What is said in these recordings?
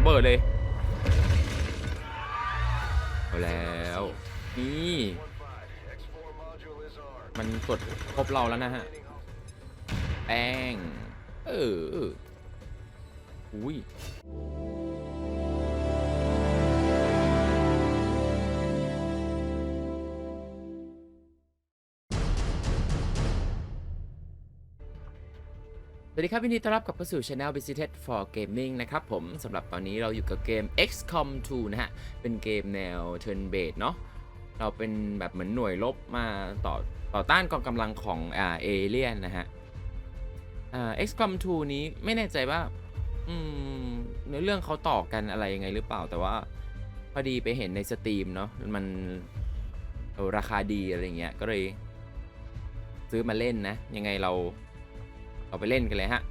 ระเบิดเลยเอาแล้ว นี่ มันกดครบเราแล้วนะฮะ แป้ง เออเอออุ้ย วัสดีครับยินดีต้อนรับกลับเข้าสู่ Channel Visited for Gaming นะครับผมสำหรับตอนนี้เราอยู่กับเกม XCOM 2 นะฮะ เป็นเกมแนว Turn Based เนาะเราเป็นแบบเหมือนหน่วยรบมาต่อต่อต้านกองกำลังของอ่าเอเลียนนะฮะอ่า XCOM 2 นี้ไม่แน่ใจว่าอืมเนื้อเรื่องเขาต่อกันอะไรยังไงหรือเปล่าแต่ว่า พอดีไปเห็นในสตรีมเนาะมันราคาดีอะไรเงี้ยก็เลย ซื้อมาเล่นนะ ยังไงเรา เราไปเล่นกันเลยฮะ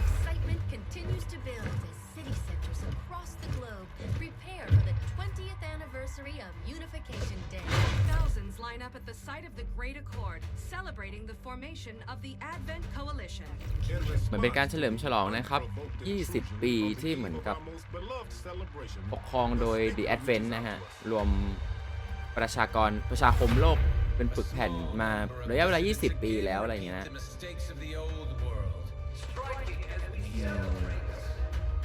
Excitement continues to build as city centers across the globe prepare for the 20th anniversary of Unification Day. Thousands line up at the site of the Great Accord, celebrating the formation of the Advent Coalition. เหมือนเป็นการเฉลิมฉลองนะครับ 20 ปีที่เหมือนกับปกครองโดย The Advent นะฮะ รวมประชากรประชาคมโลก เป็นฝึกแผ่นมาระยะเวลา 20 ปีแล้วอะไรอย่างเงี้ยนะ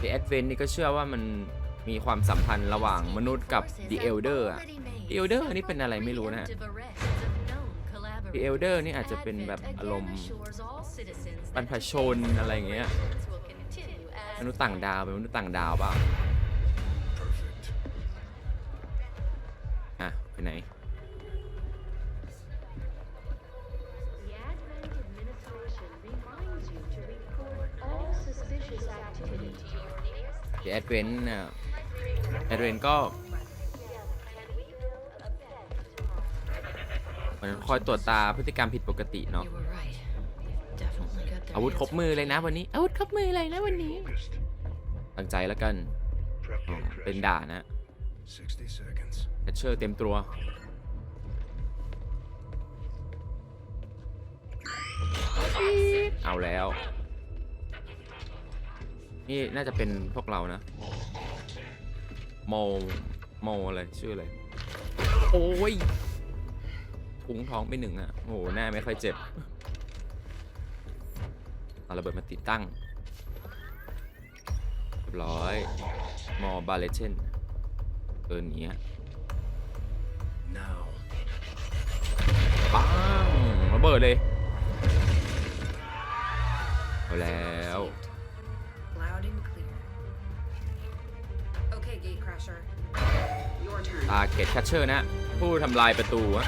The Advent นี่ก็เชื่อว่ามันมีความสัมพันธ์ระหว่างมนุษย์กับ The Elder อะ The Elder นี่เป็นอะไรไม่รู้นะะ The Elder นี่อาจจะเป็นแบบอารมณ์บรรพชนอะไรอย่างเงี้ยมนุษย์ต่างดาวเป็นมนุษย์ต่างดาวเปล่าอะไปไหน nearest The Advent น่ะ Advent ก็มันคอยตรวจตาพฤติกรรมผิดปกติเนาะ You were right. They've definitely got their อาวุธครบ hands มือเลยนะวันนี้อาวุธครบมือเลยนะวันนี้ตั้งใจแล้วกันอ๋อเป็นด่านะ60 seconds. แคชเชอร์เต็มตัวเอาแล้ว นี่น่าจะเป็นพวกเรานะโมโมอะไรชื่ออะไรโอ้ยทุงท้องไปหนึ่งอะโอ้โหหน้าไม่ค่อยเจ็บเอาระเบิดมาติดตั้งเรียบร้อยมอบาเลเชนเออเนี้ยปังระเบิดเลยเอาแล้ว ตาเกตแคชเชอร์นะ ผู้ทำลายประตูฮะ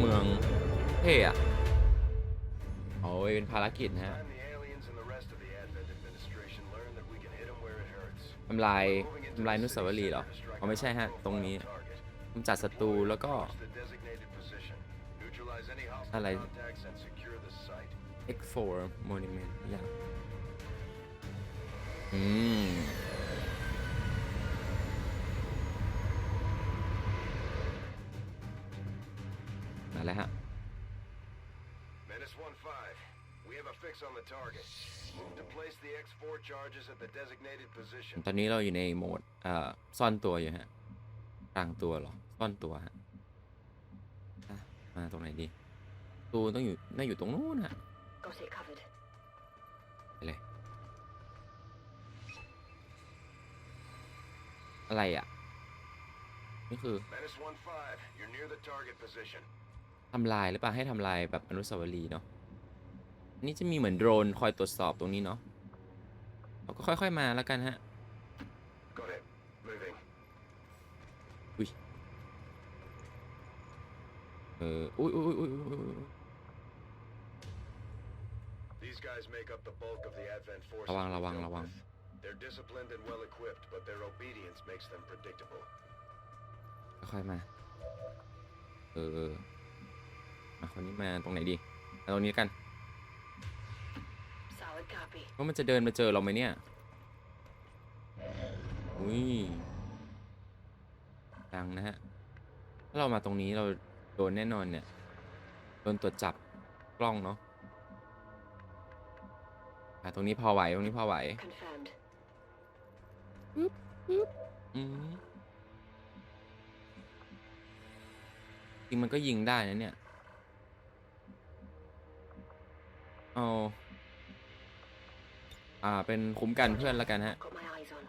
เมืองเท่อะเอาไเป็นภารกิจนะฮะทำลายทำลายนุสาวรีย์เหรอเขไม่ใช่ฮะ ตรงนี้กำจัดศัตรูแล้วก็อะไร X4 Monument อย่างอืมมาแล้วฮะ Menace 1-5. We have a fix on the target. Move to place the X4 charges at the designated position. ตอนนี้เราอยู่ในโหมดเอ่อซ่อนตัวอยู่ฮะกลางตัวเหรอ ซ่อนตัวฮะอะมาตรงไหนดีตูต้องอยู่น่าอยู่ตรงนู้นฮะ Got it covered. ไปเลยอะไรอะ นี่คือ Menace 1-5. You're near the target position. ทำลายหรือเปล่าให้ทำลายแบบอนุสาวรีย์เนาะอันนี่จะมีเหมือนโดรนคอยตรวจสอบตรงนี้เนาะเราก็ค่อยๆมาแล้วกันฮะ Go ahead. Moving. อุ้ยเอออุ้ยอุ้ยอุ้ยอุ้ยอุ้ยอุ้ย These guys make up the bulk of the Advent forces. ระวัง we've ระวัง dealt ระวัง with. They're disciplined and well equipped, but their obedience makes them predictable. ค่อยๆมา เออเออมาคนนี้มาตรงไหนดีเอาตรงนี้แล้วกัน Solid copy. ว่ามันจะเดินมาเจอเราไหมเนี่ย อุ้ยดังนะฮะ ถ้าเรามาตรงนี้เราโดนแน่นอนเนี่ย โดนตรวจจับกล้องเนาะ อะตรงนี้พอไหวตรงนี้พอไหว Confirmed. อืมจริงมันก็ยิงได้นะเนี่ย เอา อ่า เป็นคุ้มกันเพื่อนแล้วกันฮะ Got my eyes on.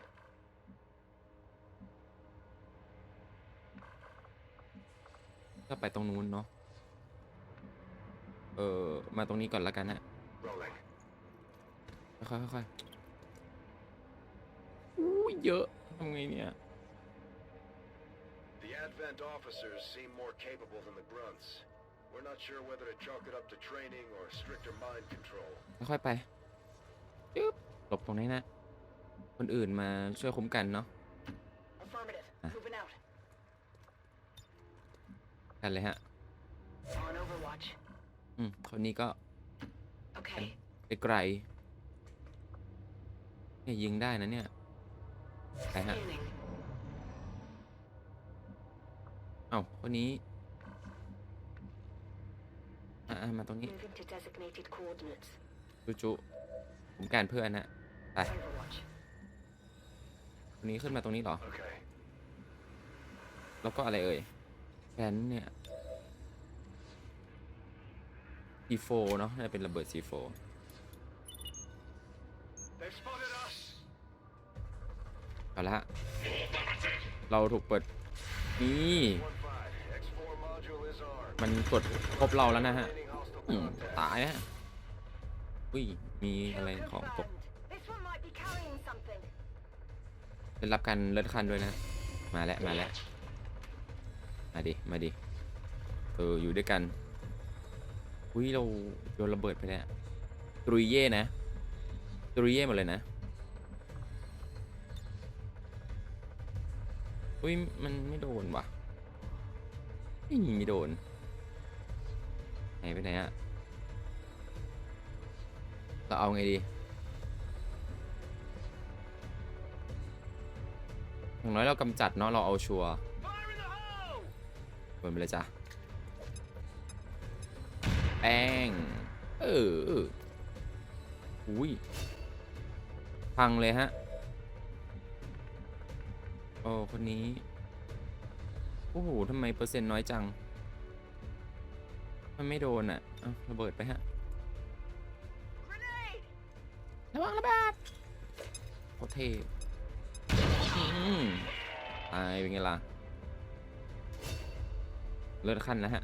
ก็ไปตรงนู้นเนาะ เออ มาตรงนี้ก่อนแล้วกันฮะ Rolling. ค่อยๆค่อยๆอู้ยเยอะทำไงเนี่ย The Advent officers seem more capable than the grunts. We're not sure whether to chalk it up to training or stricter mind control. ค่อยๆไปจึ๊บหลบตรงนี้นะ คนอื่นมาช่วยคุ้มกันเนาะ Affirmative. Ah. Moving out. กันเลยฮะ On Overwatch. อืมคนนี้ก็ Okay. ไปไกล เนี่ยยิงได้นะเนี่ยไปฮะ Scanning. เอ้าคนนี้อะๆมาตรงนี้ Moving to designated coordinates. จุจุคุ้มกันเพื่อนฮะไป Overwatch. คนนี้ขึ้นมาตรงนี้เหรอ Okay. แล้วก็อะไรเอ่ยแผนเนี่ย C4 เนาะน่าจะเป็นระเบิด C4 They've spotted us! เอาละฮะ เราถูกเปิด นี่ มันกดครบเราแล้วนะฮะอืม contact. ตายฮะอุ้ย มีอะไรของตก This one might be carrying something. ได้รับการเลือดคันด้วยนะ มาแล้ว มาแล้ว มาดิ มาดิ เออ อยู่ด้วยกัน อุ้ย เราโยนระเบิดไปแล้วตรุยเย่นะตรุยเย่หมดเลยนะ อุ้ยมันไม่โดนวะไม่มีไม่โดนไหนไปไหนอะเราเอาไงดีอย่างน้อยเรากำจัดเนาะเราเอาชัวร์โดนไปเลยจ้ะแป้งเอออุ้ยพังเลยฮะ อ้คนนี้ โอ้โหทำไมเปอร์เซ็นต์น้อยจัง มันไม่โดนอะเอาระเบิดไปฮะ ระวังระเบิดโคตรเท่อืมตายเป็นไงล่ะ เลือดขั้นแล้วฮะ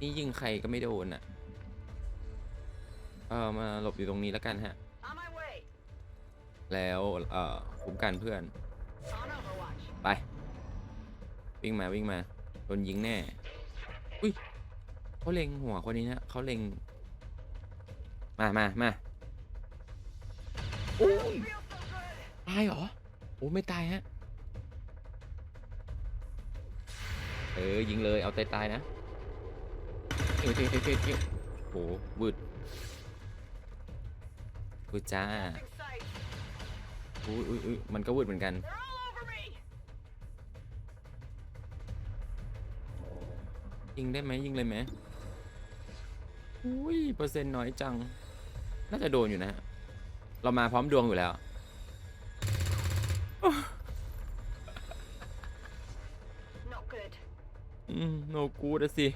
นี่ยิงใครก็ไม่โดนอะ เออมาหลบอยู่ตรงนี้แล้วกันฮะ On my way. แล้วเอ่อคุ้มกันเพื่อน ไป วิ่งมาวิ่งมาโดนยิงแน่ อุ้ยเขาเล็งหัวคนนี้นะเขาเล็ง มามามาโอ้ยตายเหรอโอ้ไม่ตายฮะ เออ ยิงเลยเอาตายตายนะเอ้ยเอ้ยเอ้ยเอ้ยเอ้โหวืดวืดจ้า อุ้ยอุ้ยอุ้ยมันก็วืดเหมือนกัน They're all over me. ยิงได้ไหมยิงเลยไหมอุ้ยเปอร์เซ็นต์น้อยจัง น่าจะโดนอยู่นะฮะเรามาพร้อมดวงอยู่แล้ว Not good. อืมโนกูดสิ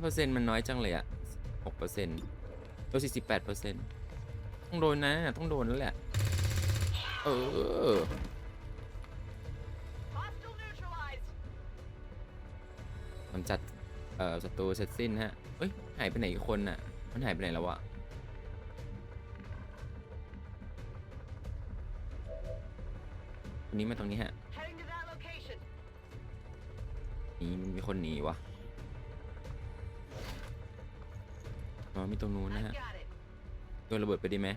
เปอร์เซ็นต์มันน้อยจังเลยอะหกเปอร์เซ็นต์ตัวสี่สิบแปดเปอร์เซ็นต์ต้องโดนนะ ต้องโดนแล้วแหละ เออ Hostile neutralized. กำจัด เอ่อศัตรูเสร็จสิ้นฮะเฮ้ย หายไปไหนอีกคนน่ะ มันหายไปไหนแล้ววะตรงนี้มาตรงนี้ฮะ Heading to that location. นี่มีคนหนีวะ อ๋อมีตรงนู้นนะ I've ฮะ got it. โดนระเบิดไปดีไหม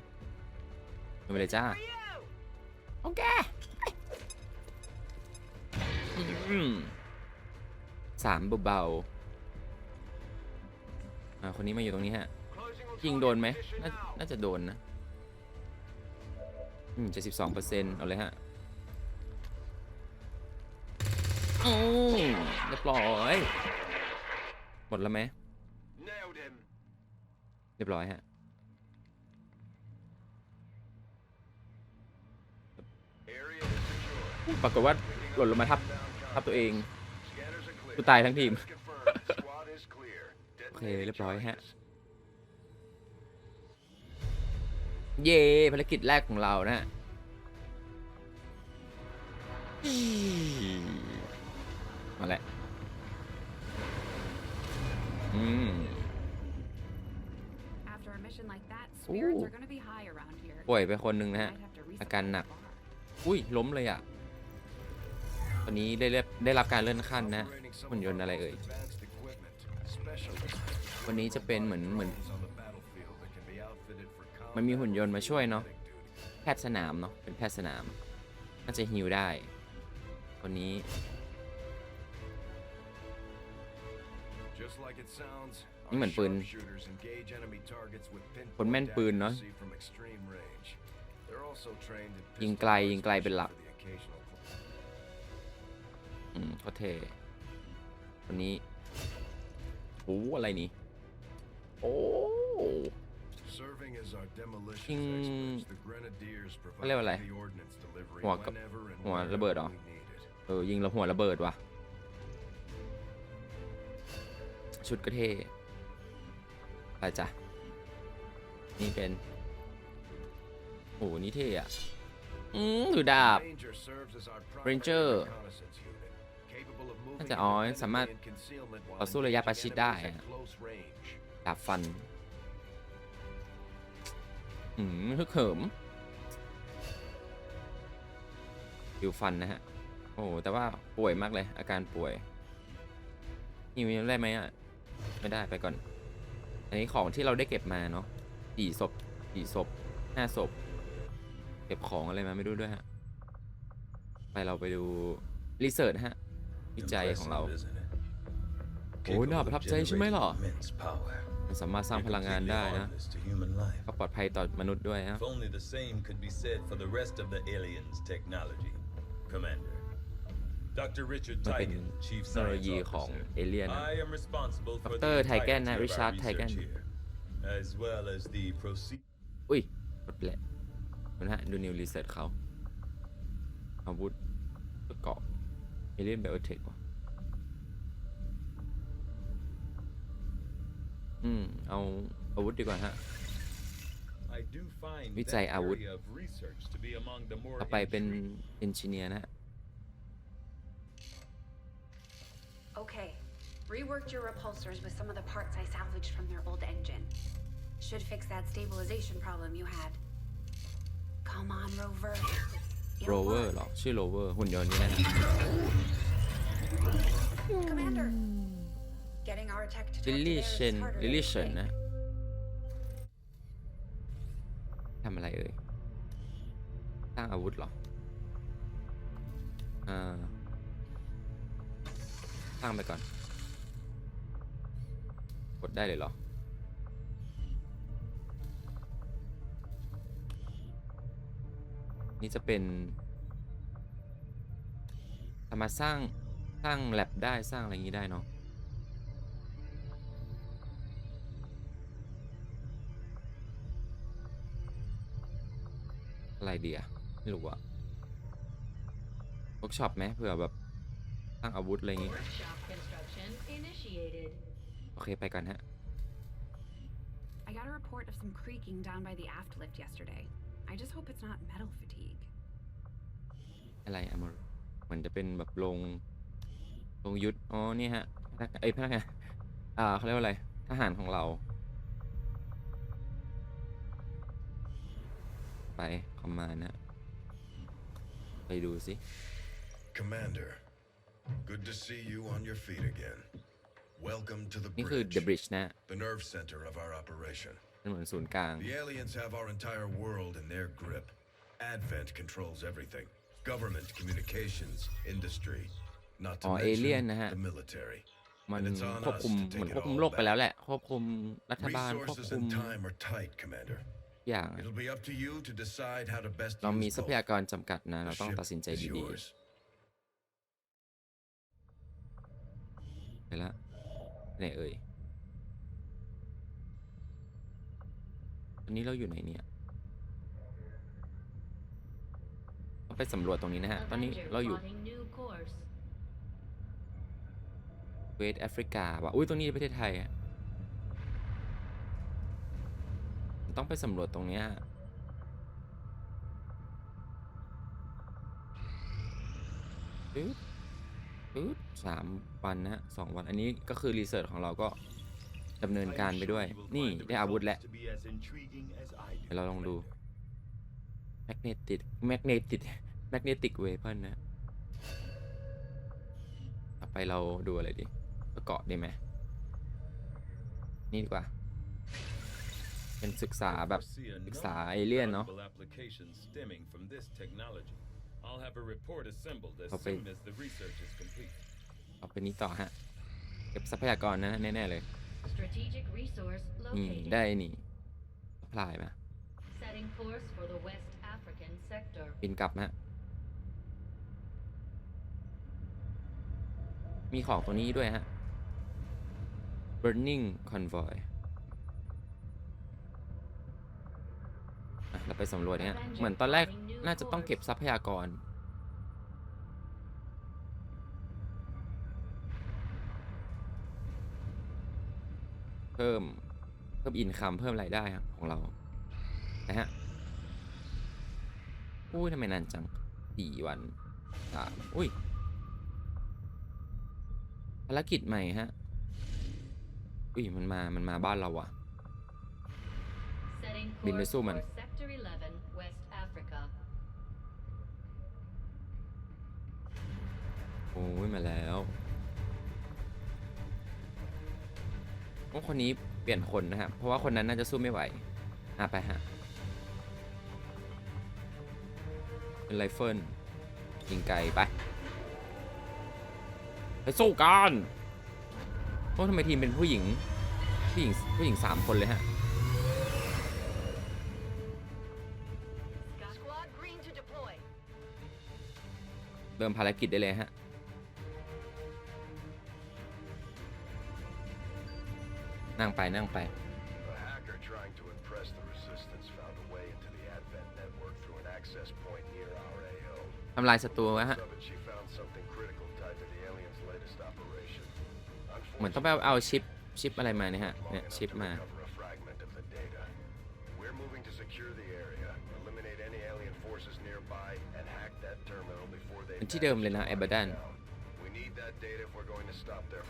โดนไปเลยจ้า For you. โอเคอืมสามเบาๆอ่าคนนี้มาอยู่ตรงนี้ฮะ Closing on ยิงโดนไหม target position น่า now. น่าจะโดนนะ อืมเจ็ดสิบสองเปอร์เซ็นต์เอาเลยฮะโอ้เรียบร้อย หมดแล้วไหม Nailed him. เรียบร้อยฮะ Area is secure. ปรากฏว่าหล่นลงมาทับทับตัวเอง Scanners are clear. กูตายทั้งทีม Status confirmed. Squad is clear. โอเค Detonating เรียบร้อยฮะ charges. เย่ภารกิจแรกของเรานะฮะมาแล้วอืม ป่วยไปคนหนึ่งนะฮะ Might have to reset อาการหนัก the bar. อุ้ยล้มเลยอะ ตอนนี้ได้เรียบได้รับการเลื่อนขั้นนะ Operating some หุ่น of ยนต์ our อะไร most เอ่ย advanced equipment. Specialist วันนี้จะเป็นเหมือนเหมือน drones on the battlefield that can be outfitted for มันมีหุ่นยนต์มาช่วยเนาะ combat duty. แพทย์สนามเนาะ เป็นแพทย์สนาม น่าจะฮิวได้ วันนี้ Just like it sounds, นี่เหมือนปืน sharpshooters engage enemy targets with คนแม่น pinpoint ปืนเนอะ accuracy from extreme range. They're also trained in ยิง pistol ไกลยิงไกลเป็นหลัก for the occasional อืมเขาเทวันนี้โอ้อะไรนี่ โอ้ Serving as our demolition King- experts, the Grenadiers เขาเรียกว่าอะไร provide the ordnance delivery หัวกับ whenever and หัว wherever ระเบิดเหรอ we need it. เออ ยิงแล้วหัวระเบิดว่ะ ชุดก็เท่ ไปจ้ะ นี่เป็น โอ้โหนี่เท่อะอืมดูดาบนเจอร์น่าจะอ๋อสามารถต่อสู้ระยะประชิดได้ดาบฟัน อืมฮึกเหิมดิวฟันนะฮะ โอ้แต่ว่าป่วยมากเลย อาการป่วยนี่มีได้ไหมอะไม่ได้ไปก่อน อันนี้ของที่เราได้เก็บมาเนาะสี่ศพสี่ศพห้าศพ เก็บของอะไรมาไม่รู้ด้วยฮะ ไปเราไปดูรีเสิร์ชฮะ วิจัยของเรา โอ้น่าประทับใจใช่ไหมล่ะมันสามารถสร้างพลังงานได้นะก็ปลอดภัยต่อมนุษย์ด้วยฮะ Commander. Dr. Richard มันเป็น Tigan, Chief เทคโนโล Science ยีของ Officer. เอเลียน I am responsible for Dr. the Tigan นะ entirety of our Richard Tigan research here, as well as the proceed. อุ้ยหมดแหละนะฮะดูนิวรีเสิร์ชเขาอาวุธเกาะเอเลียนไบโอเทคว่ะอืม เอาอาวุธดีกว่าฮะ I do find วิจัย that อาวุธ area of research to be among the more ต่อไปเป็น intriguing. เอนจิเนียร์นะ Okay. Reworked your repulsors with some of the parts I salvaged from their old engine. Should fix that stabilization problem you had. Come on, Rover. โร It'll เวอร์ work. หรอ ชื่อโรเวอร์ หุ่นยนต์นี่นะ Commander. Getting our tech to talk ลิ to ลลี่ theirs เช is น harder ลิล than ลี่ you เชน think. นะ ทำอะไรเอ่ย สร้างอาวุธเหรอ อ่า สร้างไปก่อน กดได้เลยเหรอ นี่จะเป็นสามารถสร้างสร้างแลบได้สร้างอะไรอย่างนี้ได้เนาะอะไรดีอะไม่รู้อะเวิร์กช็อปไหมเผื่อแบบ สร้างอาวุธอะไรอย่างงี้ Workshop construction initiated. โอเคไปกันฮะ I got a report of some creaking down by the aft lift yesterday. I just hope it's not metal fatigue. อะไรอะมรเหมือนจะเป็นแบบโรงโรงยุทธอ๋อนี่ฮะพนักเอ้ยพนักงานอ่าเขาเรียกว่าอะไรทหารของเรา ไปคอมมานด์นะไปดูสิ Commander, good to see you on your feet again. Welcome to the นี่คือ bridge, The Bridge นะ the nerve center of our operation. มันเหมือนศูนย์กลาง The aliens have our entire world in their grip. Advent controls everything government, communications, industry. not to อ๋อ เอ mention เลี่ยนนะฮะ the military. มัน And it's on ควบ us คุม to take เหมือน it ควบคุม all โลกไปแล้ว back. แหละ ควบคุมรัฐบาล ควบ Resources คุม and time are tight, Commander. ทุกอย่างอะ It'll be up to you to decide how to best เรามี use ทรัพยา both. กรจำกัดนะ เรา The ต้อง ship ตัดสินใจ is ดี yours. ไปละไหนเอ่ยตอนนี้เราอยู่ไหนเนี่ยเราไปสำรวจตรงนี้นะฮะ ตอนนี้ Avenger เราอยู่ plotting new course. เวสแอฟริกาว่ะอุ้ยตรงนี้ประเทศไทยอะต้องไปสำรวจตรงเนี้ยปึ๊บ ปึ๊บสามวันนะฮะสองวันอันนี้ก็คือรีเสิร์ชของเราก็ดำเนินการไปด้วย นี่ได้อาวุธแล้วเดี๋ยวเราลองดู magnetic magnetic magnetic weapon นะต่อไปเราดูอะไรดีประเกาะดีไหมนี่ดีกว่า เป็นศึกษาแบบศึกษาเอเลี่ยนเนาะ valuable applications stemming from this technology. I'll have a report assembled as Okay. soon as the research is complete. เอาไปนี้ต่อฮะ เก็บทรัพยากรนะแน่ๆเลย Strategic resource นี่ located. ได้นี่พลายมา Setting course for the West African sector. บินกลับนะฮะ มีของตัวนี้ด้วยฮะ burning convoy อะเรา ไปสำรวจเนี่ยเหมือนตอนแรกน่าจะต้องเก็บทรัพยากร เพิ่มเพิ่มอินคัมเพิ่มรายได้ครับของเรา นะฮะอุ้ยทำไมนานจังสี่วันสามอุ้ยภารกิจใหม่ฮะ อุ้ยมันมา มันมาบ้านเราอะ Setting Bin course besu man. for Sector โอ้ยมาแล้วโอ้คนนี้เปลี่ยนคนนะครับเพราะว่าคนนั้นน่าจะสู้ไม่ไหว อะไปฮะ เป็นไรเฟิลยิงไกลไป ไปสู้กันโอ้ทำไมทีมเป็นผู้หญิง ผู้หญิงผู้หญิงสามคนเลยฮะ Squad green to deploy. เริ่มภารกิจได้เลยฮะ นั่งไปนั่งไป A hacker trying to impress the resistance found a way into the Advent network through an access point near our AO. ทำลายศัตรูไว้ฮะ Of it, she found something critical tied to the aliens' latest operation. เหมือนต้องไปเอาชิปชิปอะไรมาเนี่ยฮะ เนี่ย ชิปมา Recover a fragment of the data. We're moving to secure the area, eliminate any alien forces nearby, and hack that terminal before they เป็นที่เดิมเลยนะ manage to เอเบอร์ดัน lock it down. We need that data if we're going to stop their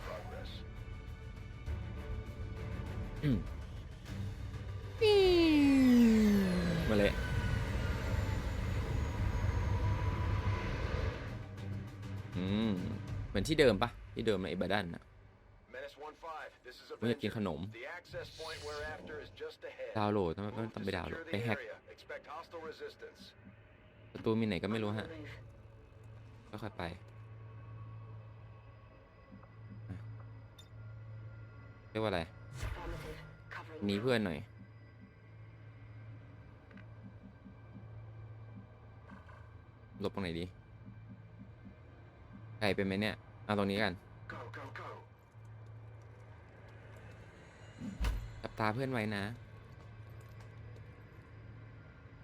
อืมมาเลยอืมเหมือนที่เดิมปะที่เดิมในเอเบอร์ดันอะ Menace 1-5, this is ผมอยากกิน Avenger. ขนม The access point we're after is just ahead. ดาวน์โหลดทำไมต้อง Move ต้อง to ไปดาวน์โหลด secure ไป the แฮก area. Expect hostile resistance. ประตูมีไหนก็ไม่รู้ฮะค่อยๆไปอะเรียกว่าอะไร หนีเพื่อนหน่อย หลบตรงไหนดี ไกลไปไหมเนี่ย เอาตรงนี้กัน Go, go, go. จับตาเพื่อนไว้นะ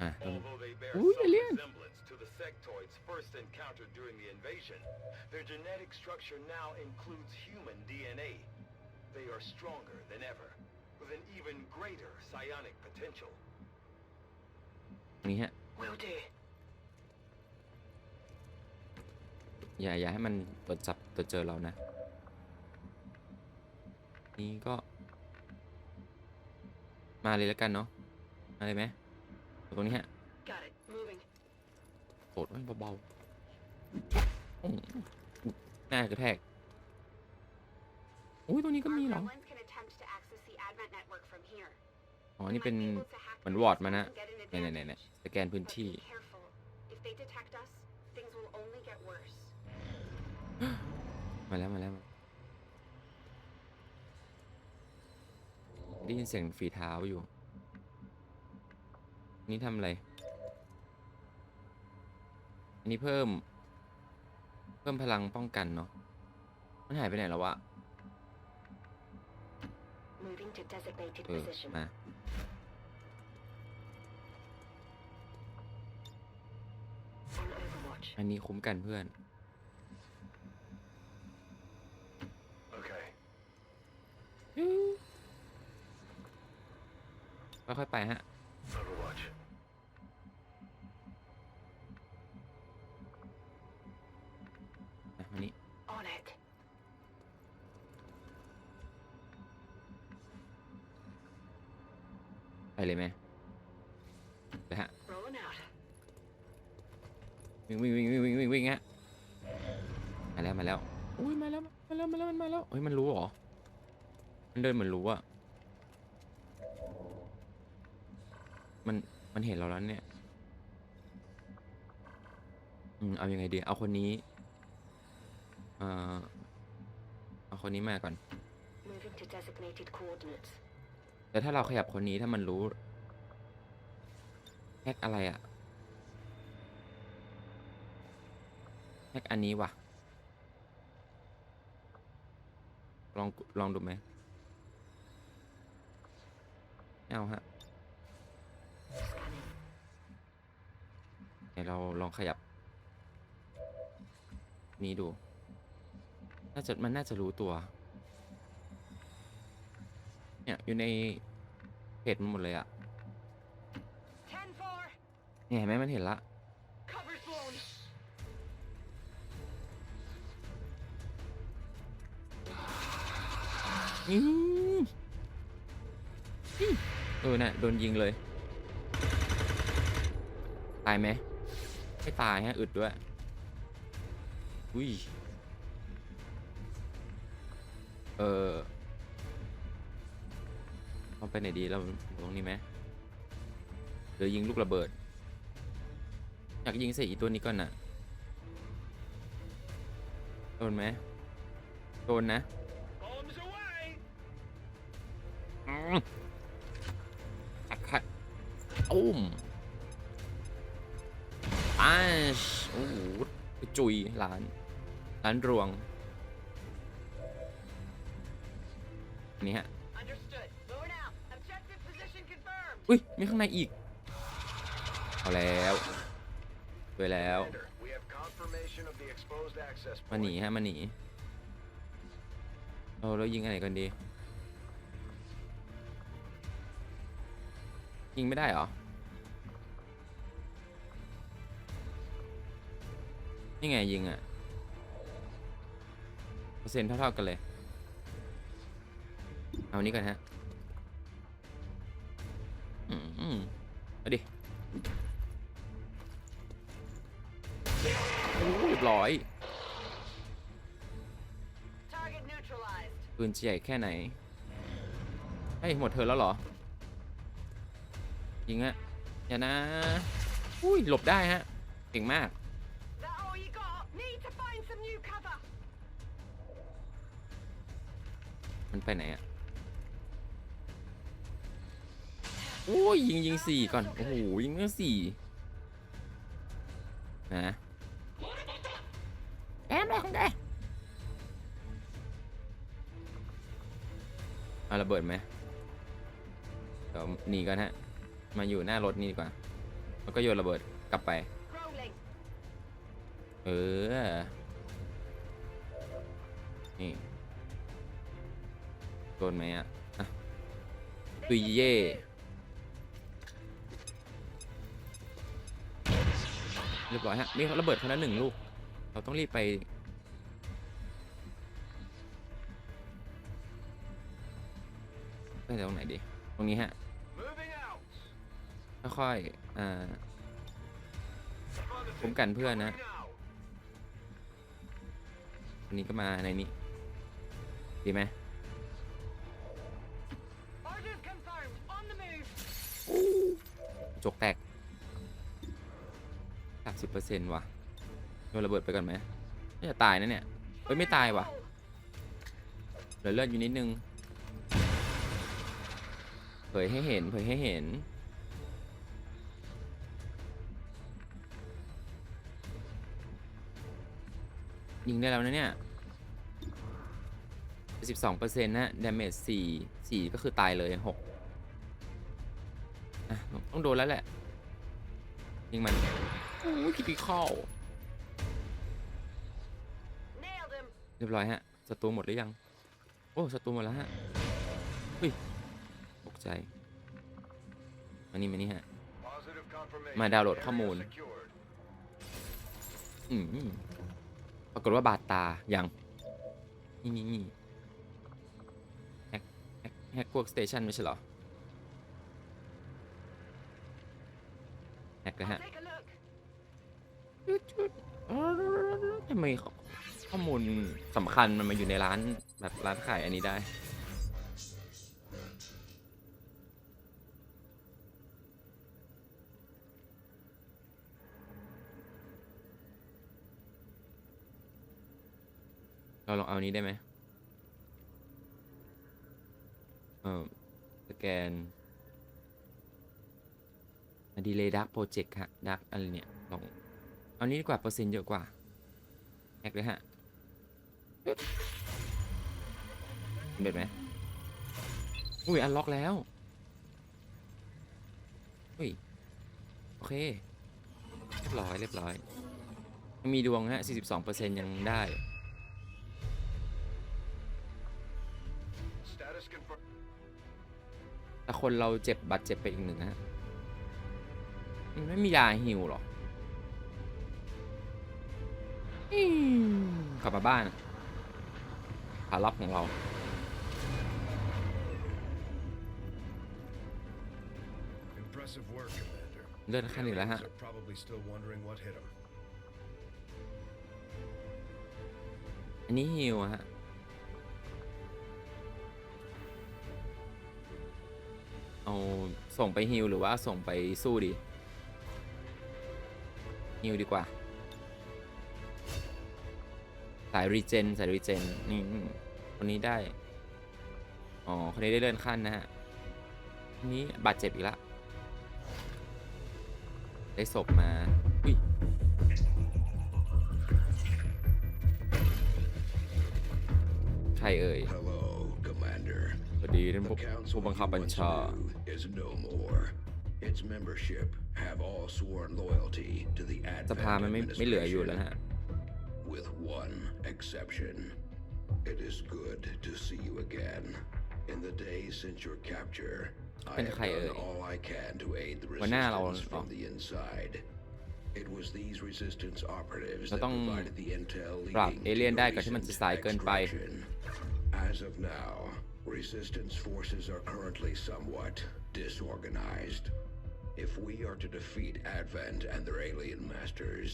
อะตรง Although they bear Ooh, some alien. resemblance to the sectoids first encountered during the invasion, their genetic structure now includes human DNA. They are stronger than ever, with an even greater psionic potential. ตรงนี้ฮะ Will do. อย่าอย่าให้มันตรวจจับตรวจเจอเรานะ นี่ก็ มาเลยแล้วกันเนาะมาเลยไหมเอาตรงนี้ฮะ Got it. Moving. โดดไว้เบาๆอื้อหน้ากระแทกอุ้ยตรงนี้ก็มีเหรอ Gremlins อ๋อ We นี่เป็น might be able to hack เหมือน the วอร์ดมา system นะ and get an เนี่ยเนี่ยเนี่ย advantage. สแกนพื้น But ที่ be careful. If they detect us, things will only get worse. มาแล้วมาแล้วมาได้ยินเสียงฝีเท้าอยู่ นี่ทำอะไร อันนี้เพิ่ม เพิ่มพลังป้องกันเนาะ มันหายไปไหนแล้ววะ Moving to designated เออ position. มา On Overwatch. อันนี้คุ้มกันเพื่อน มันเดินเหมือนรู้อะมันมันเห็นเราแล้วเนี่ย อืมเอายังไงดี เอาคนนี้ เอ่อ เอาคนนี้มาก่อน Moving to designated coordinates. แต่ถ้าเราขยับคนนี้ถ้ามันรู้แฮกอะไรอะแฮกอันนี้วะลองลองดูไหมไม่ เอาฮะเดี๋ยวเราลองขยับ นี้ดู น่าจะมันน่าจะรู้ตัว เนี่ยอยู่ในเพจมันหมดเลยอะเนี่ยเห็นไหมมันเห็นละอืม อืมเออน่ะโดนยิงเลย ตายไหมไม่ตายฮะอึดด้วย อุ้ย เออเราไปไหนดีเราตรงนี้ไหมเดี๋ยวยิงลูกระเบิด อยากยิงใส่อีตัวนี้ก่อนน่ะ โดนไหมโดนนะ อุ้มอาชโอ้โหกระจุยร้านร้านรวงนี่ฮะ Understood. Lower now. Objective position confirmed. อุ้ย มีข้างในอีก เอาแล้วไปแล้ว Commander, we have confirmation of the exposed access มาหนี point. ฮะมาหนีเราเรายิงอะไรกันดี ยิงไม่ได้เหรอ นี่ไงยิงอะเปอร์เซ็นต์เท่าๆกันเลย เอานี้ก่อนฮะอืมอืมเอาดิโอ้เรียบร้อยปืนจะใหญ่แค่ไหนเฮ้ยหมดเธอแล้วเหรอ ยิงฮะอย่านะ อุ้ย หลบได้ฮะ เก่งมาก ไปไหนอะโอ้ยยิงยิงสี่ก่อน โอ้โหยิงตั้งสี่นะแอมอะไรของแกเอาระเบิดไหมเดี๋ยวหนีกันฮะ มาอยู่หน้ารถนี่ดีกว่า แล้วก็โยนระเบิดกลับไป Rolling. เออ นี่ โดนไหมอะตุยเย่เรียบร้อยฮะ มีระเบิดคนละหนึ่งลูก เราต้องรีบไป ไปตรงไหนดี ตรงนี้ฮะ ค่อยๆอ่าคุ้มกันเพื่อนนะอันนี้ก็มาในนี้ ดีไหม จกแตกสามสิบเปอร์เซ็นต์ว่ะโยนระเบิดไปก่อนไหมน่าจะตายนะเนี่ยเฮ้ยไม่ตายว่ะเหลือเลือดอยู่นิดนึงเผยให้เห็นเผยให้เห็นยิงได้แล้วนะเนี่ย12%นะ damage 4 4 ก็คือตายเลย 6 ต้องโดนแล้วแหละยิงมันโอ้คิดเข้าเรียบร้อยฮะศัตรูหมดหรือยัง โอ้ศัตรูหมดแล้วฮะเฮ้ยตกใจมานี่มานี่ฮะ มาดาวน์โหลดข้อมูลอืมปรากฏว่าบาดตายังนี่นี่นี่แฮกแฮกแฮกพวกสเตชันไม่ใช่เหรอ กเลยฮะทำไมข้อมูลสำคัญมันมาอยู่ในร้านแบบร้านขายอันนี้ได้เราลองเอานนี้ได้ไหมเออสแกน ดีเลยดักโปรเจกต์ฮะดักอะไรเนี่ยลองเอานี้ดีกว่าเปอร์เซ็นต์เยอะกว่าแฮกเลยฮะเบ็ดไหมอุ้ยอันล็อกแล้วอุ้ยโอเคเรียบร้อยเรียบร้อยยังมีดวงฮะ 42%ยังได้ แต่คนเราเจ็บบัตรเจ็บไปอีกหนึ่งฮะ มันไม่มียาฮิวหรออืมกลับมาบ้านขาลับของเรา Impressive work, Commander. เลื่อนขั้นอีกแล้วฮะ Aliens are probably still wondering what hit them. อันนี้ฮิวอะฮะเอาส่งไปฮิวหรือว่าส่งไปสู้ดี ฮิวดีกว่า สายรีเจนสายรีเจนนี่อืมคนนี้ได้ อ๋อ คนนี้ได้เลื่อนขั้นนะฮะคนนี้บาดเจ็บอีกแล้วได้ศพมาอุ้ยใครเอ่ย Hello, Commander. สวัสดีท่าน The ผู้ council ผู้บังคับบัญชา is no more. Its membership have all sworn loyalty to the สภา Advent มันไม่ไม่เหลืออยู่แล้ว administration, ฮะ with one exception. It is good to see you again. In the days since your capture, I เป็น have ใครเอ่ย done all I can to aid the หัวหน้าเรา resistance เหรอ from the inside. It was these resistance operatives เรา that ต้อง provided the intel ปราบ leading เอ to เลี่ยน your ได้ก่อนที่มันจะ recent สายเกินไป extraction. As of now, resistance forces are currently somewhat disorganized. If we are to defeat Advent and their alien masters,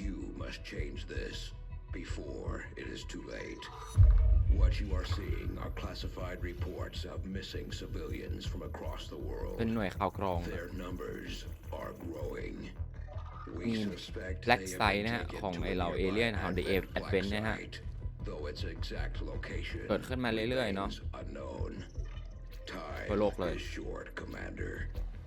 you must change this before it is too late. What you are seeing are classified reports of missing civilians from across the เป็น world. หน่วยข่าวกรอง Their numbers are growing. มี We suspect Black they have Site been นะฮะ taken ของ to ไอ a เราเอ nearby เลี่ยนของ The Advent Black Advent นะฮะ Site, though its exact location เกิดขึ้นมาเรื่อยๆเนาะ remains unknown. Time ทั่วโลกเลย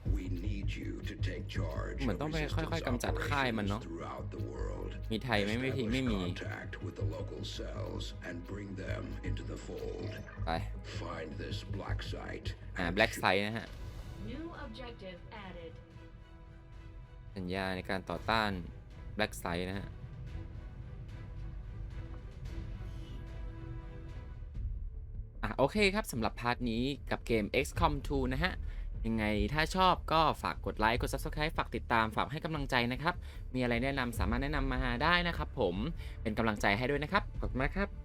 Is short, Commander. We need you to take charge เหมือน of ต้องไปค่อย resistance ๆกำจัดค่ายมันเนาะ operations throughout the world. มีไทยไหม่ไม่ทิ้งไม่มี Establish contact with the local cells and bring them into the fold. ไป Find this black site. อ่า and Black shoot Site นะฮะ New objective added. สัญญาในการต่อต้าน Black Site นะฮะอะโอเคครับสำหรับพาร์ทนี้กับเกม XCOM 2 นะฮะ ยังไงถ้าชอบก็ฝากกดไลค์กด Subscribe ฝากติดตามฝากให้กำลังใจนะครับ มีอะไรแนะนำสามารถแนะนำมาได้นะครับผมเป็นกำลังใจให้ด้วยนะครับขอบคุณมากครับ